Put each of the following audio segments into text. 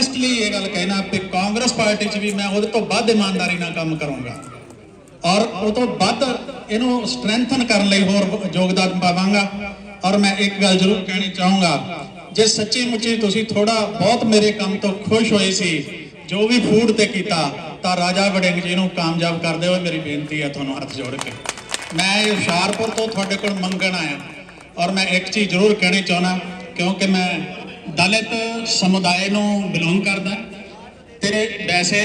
Honestly ਇਹ ਗੱਲ ਕਹਿਣਾ ਕਿ ਕਾਂਗਰਸ ਪਾਰਟੀ 'ਚ ਵੀ ਮੈਂ ਉਹਦੇ ਤੋਂ ਵੱਧ ਇਮਾਨਦਾਰੀ ਨਾਲ ਕੰਮ ਕਰੂੰਗਾ। ਔਰ ਉਹ ਤੋਂ ਵੱਧ ਇਹਨੂੰ ਸਟਰੈਂਥਨ ਕਰਨ ਲਈ ਹੋਰ ਯੋਗਦਾਨ ਪਾਵਾਂਗਾ। ਔਰ ਮੈਂ ਇੱਕ ਗੱਲ ਜ਼ਰੂਰ ਕਹਿਣੀ ਚਾਹੂੰਗਾ, ਜੇ ਸੱਚੀ ਮੁੱਚੀ ਤੁਸੀਂ ਥੋੜਾ ਬਹੁਤ ਮੇਰੇ ਕੰਮ ਤੋਂ ਖੁਸ਼ ਹੋਏ ਸੀ, ਜੋ ਵੀ ਫੂਡ ਤੇ ਕੀਤਾ, ਤਾਂ ਰਾਜਾ ਵੜਿੰਗ ਜੀ ਨੂੰ ਕਾਮਯਾਬ ਕਰਦੇ ਹੋਏ ਮੇਰੀ ਬੇਨਤੀ ਹੈ ਤੁਹਾਨੂੰ ਹੱਥ ਜੋੜ ਕੇ। ਮੈਂ ਹੁਸ਼ਿਆਰਪੁਰ ਤੋਂ ਤੁਹਾਡੇ ਕੋਲ ਮੰਗਣ ਆਇਆ। ਔਰ ਮੈਂ ਇੱਕ ਚੀਜ਼ ਜ਼ਰੂਰ ਕਹਿਣੀ ਚਾਹੁੰਦਾ, ਕਿਉਂਕਿ ਮੈਂ ਦਲਿਤ ਸਮੁਦਾਇ ਨੂੰ ਬਿਲੋਂਗ ਕਰਦਾ ਤੇਰੇ ਵੈਸੇ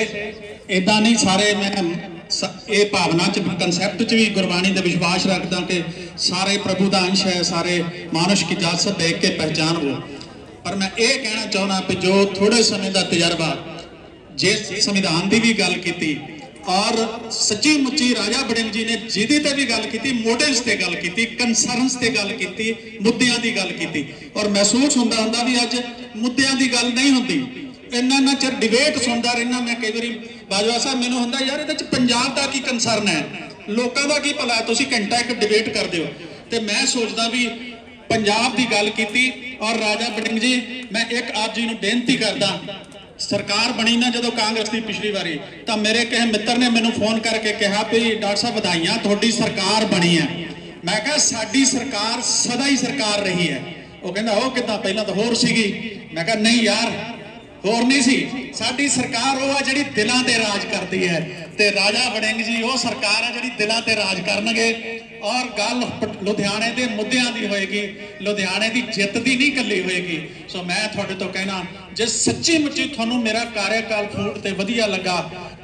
ਇਦਾਂ ਨਹੀਂ ਸਾਰੇ ਮੈਂ ਸ- ਇਹ ਭਾਵਨਾ ਚ ਕਨਸੈਪਟ ਚ ਵੀ ਗੁਰਬਾਣੀ ਦਾ ਵਿਸ਼ਵਾਸ ਰੱਖਦਾ ਕਿ ਸਾਰੇ ਪ੍ਰਭੂ ਦਾ ਅੰਸ਼ ਹੈ, ਸਾਰੇ ਮਾਨੁਸ਼ ਕੀ ਜਾਤ ਦੇਖ ਕੇ ਪਹਿਚਾਨ ਹੋ ਪਰ ਮੈਂ ਇਹ ਕਹਿਣਾ ਚਾਹੁੰਦਾ ਕਿ ਜੋ ਥੋੜੇ ਸਮੇਂ ਦਾ ਤਜਰਬਾ ਜੇ ਸੰਵਿਧਾਨ ਦੀ ਵੀ ਗੱਲ ਕੀਤੀ ਔਰ ਸੱਚੀ ਮੁੱਚੀ ਰਾਜਾ ਬੜਿੰਗ ਜੀ ਨੇ ਜਿਹਦੇ ਤੇ ਵੀ ਗੱਲ ਕੀਤੀ ਮੋਡਲਸ ਤੇ ਗੱਲ ਕੀਤੀ ਕਨਸਰਨਸ ਤੇ ਗੱਲ ਕੀਤੀ, ਮੁੱਦਿਆਂ ਦੀ ਗੱਲ ਕੀਤੀ। ਔਰ ਮਹਿਸੂਸ ਹੁੰਦਾ ਹੁੰਦਾ ਵੀ ਅੱਜ ਮੁੱਦਿਆਂ ਦੀ ਗੱਲ ਨਹੀਂ ਹੁੰਦੀ। ਇੰਨਾ ਨਾ ਚਿਰ ਡਿਬੇਟ ਸੁਣਦਾ ਰਹਿਣਾ ਮੈਂ ਕਈ ਵਾਰੀ, ਬਾਜਵਾ ਸਾਹਿਬ ਮੈਨੂੰ ਹੁੰਦਾ, ਯਾਰ ਇਹਦੇ ਚ ਪੰਜਾਬ ਦਾ ਕੀ ਕੰਸਰਨ ਹੈ? ਲੋਕਾਂ ਦਾ ਕੀ ਭਲਾ ਹੈ? ਤੁਸੀਂ ਘੰਟਾ ਇੱਕ ਡਿਬੇਟ ਕਰਦੇ ਹੋ। ਤੇ ਮੈਂ ਸੋਚਦਾ ਵੀ ਪੰਜਾਬ ਦੀ ਗੱਲ ਕੀਤੀ, ਔਰ ਰਾਜਾ ਬੜਿੰਗ ਜੀ, ਮੈਂ ਇੱਕ ਆਪ ਜੀ ਨੂੰ ਬੇਨਤੀ ਕਰਦਾ ਸਰਕਾਰ ਬਣੀ ਨਾ ਜਦੋਂ ਕਾਂਗਰਸ ਦੀ ਪਿਛਲੀ ਵਾਰੀ, ਤਾਂ ਮੇਰੇ ਕਿਸੇ ਮਿੱਤਰ ਨੇ ਮੈਨੂੰ ਫੋਨ ਕਰਕੇ ਕਿਹਾ ਵੀ ਡਾਕਟਰ ਸਾਹਿਬ ਵਧਾਈਆਂ, ਤੁਹਾਡੀ ਸਰਕਾਰ ਬਣੀ ਹੈ। ਮੈਂ ਕਿਹਾ, ਸਾਡੀ ਸਰਕਾਰ ਸਦਾ ਹੀ ਸਰਕਾਰ ਰਹੀ ਹੈ। ਉਹ ਕਹਿੰਦਾ, ਉਹ ਕਿੱਦਾਂ, ਪਹਿਲਾਂ ਤਾਂ ਹੋਰ ਸੀਗੀ। ਮੈਂ ਕਿਹਾ, ਨਹੀਂ ਯਾਰ, ਹੋਰ ਨਹੀਂ ਸੀ। ਸਾਡੀ ਸਰਕਾਰ ਉਹ ਆ ਜਿਹੜੀ ਦਿਲਾਂ ਤੇ ਰਾਜ ਕਰਦੀ ਹੈ। ਤੇ ਰਾਜਾ ਵੜਿੰਗ ਜੀ, ਉਹ ਸਰਕਾਰ ਹੈ ਜਿਹੜੀ ਦਿਲਾਂ ਤੇ ਰਾਜ ਕਰਨਗੇ। ਔਰ ਗੱਲ ਲੁਧਿਆਣੇ ਦੇ ਮੁੱਦਿਆਂ ਦੀ ਹੋਏਗੀ। ਲੁਧਿਆਣੇ ਦੀ ਜਿੱਤ ਦੀ ਨਹੀਂ ਕੱਲੀ ਹੋਏਗੀ। ਸੋ ਮੈਂ ਤੁਹਾਡੇ ਤੋਂ ਕਹਿਣਾ, ਜੇ ਸੱਚੀ ਮੁੱਚੀ ਤੁਹਾਨੂੰ ਮੇਰਾ ਕਾਰਜਕਾਲ ਫੂਡ ਤੇ ਵਧੀਆ ਲੱਗਾ,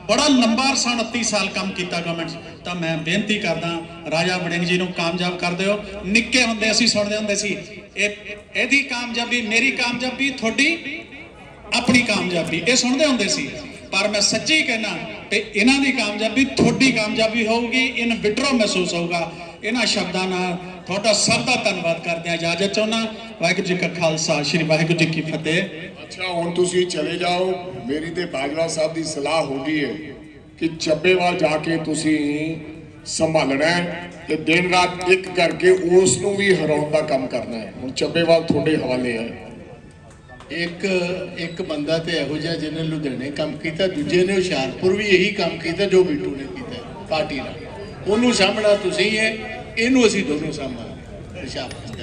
ਬੜਾ ਲੰਬਾ ਅਰਸਾ 29 ਸਾਲ ਕੰਮ ਕੀਤਾ ਗਵਰਨਮੈਂਟ ਤਾਂ ਮੈਂ ਬੇਨਤੀ ਕਰਦਾ, ਰਾਜਾ ਵੜਿੰਗ ਜੀ ਨੂੰ ਕਾਮਯਾਬ ਕਰ ਦਿਓ। ਨਿੱਕੇ ਹੁੰਦੇ ਅਸੀਂ ਸੁਣਦੇ ਹੁੰਦੇ ਸੀ, ਇਹ, ਇਹਦੀ ਕਾਮਯਾਬੀ ਮੇਰੀ ਕਾਮਯਾਬੀ, ਤੁਹਾਡੀ ਆਪਣੀ ਕਾਮਯਾਬੀ। ਇਹ ਸੁਣਦੇ ਹੁੰਦੇ ਸੀ। ਪਰ ਮੈਂ ਸੱਚੀ ਕਹਿਣਾ ਤੇ ਇਹਨਾਂ ਦੀ ਕਾਮਯਾਬੀ ਤੁਹਾਡੀ ਕਾਮਯਾਬੀ ਹੋਊਗੀ ਇਨ ਵਿਟਰੋ ਮਹਿਸੂਸ ਹੋਊਗਾ। ਇਹਨਾਂ ਸ਼ਬਦਾਂ ਨਾਲ ਤੁਹਾਡਾ ਸਭ ਦਾ ਧੰਨਵਾਦ ਕਰਦੇ ਹਾਂ, ਇਜਾਜ਼ਤ ਚਾਹੁੰਦਾ। ਵਾਹਿਗੁਰੂ ਜੀ ਕਾ ਖਾਲਸਾ, ਸ੍ਰੀ ਵਾਹਿਗੁਰੂ ਜੀ ਕੀ ਫਤਿਹ। ਅੱਛਾ, ਹੁਣ ਤੁਸੀਂ ਚਲੇ ਜਾਓ। ਮੇਰੀ ਤੇ ਬਾਜਵਾ ਸਾਹਿਬ ਦੀ ਸਲਾਹ ਹੋ ਗਈ ਹੈ ਕਿ ਚੱਬੇਵਾਲ ਜਾ ਕੇ ਤੁਸੀਂ ਸੰਭਾਲਣਾ ਤੇ ਦਿਨ ਰਾਤ ਇੱਕ ਕਰਕੇ ਉਸ ਨੂੰ ਵੀ ਹਰਾਉਣ ਦਾ ਕੰਮ ਕਰਨਾ ਹੈ। ਹੁਣ ਚੱਬੇਵਾਲ ਤੁਹਾਡੇ ਹਵਾਲੇ ਹੈ। ਇੱਕ ਇੱਕ ਬੰਦਾ ਤੇ ਇਹੋ ਜਿਹਾ ਜਿਹਨੇ ਲੁਧਿਆਣੇ ਕੰਮ ਕੀਤਾ, ਦੂਜੇ ਨੇ ਹੁਸ਼ਿਆਰਪੁਰ ਵੀ ਇਹੀ ਕੰਮ ਕੀਤਾ ਜੋ ਬਿੱਟੂ ਨੇ ਕੀਤਾ ਪਾਰਟੀ ਨਾਲ। ਉਹਨੂੰ ਸਾਹਮਣਾ ਤੁਸੀਂ ਹੈ ਇਹਨੂੰ ਅਸੀਂ ਦੋਨੋਂ ਸਾਹਮਣੇ। ਹੁਸ਼ਿਆਰਪੁਰ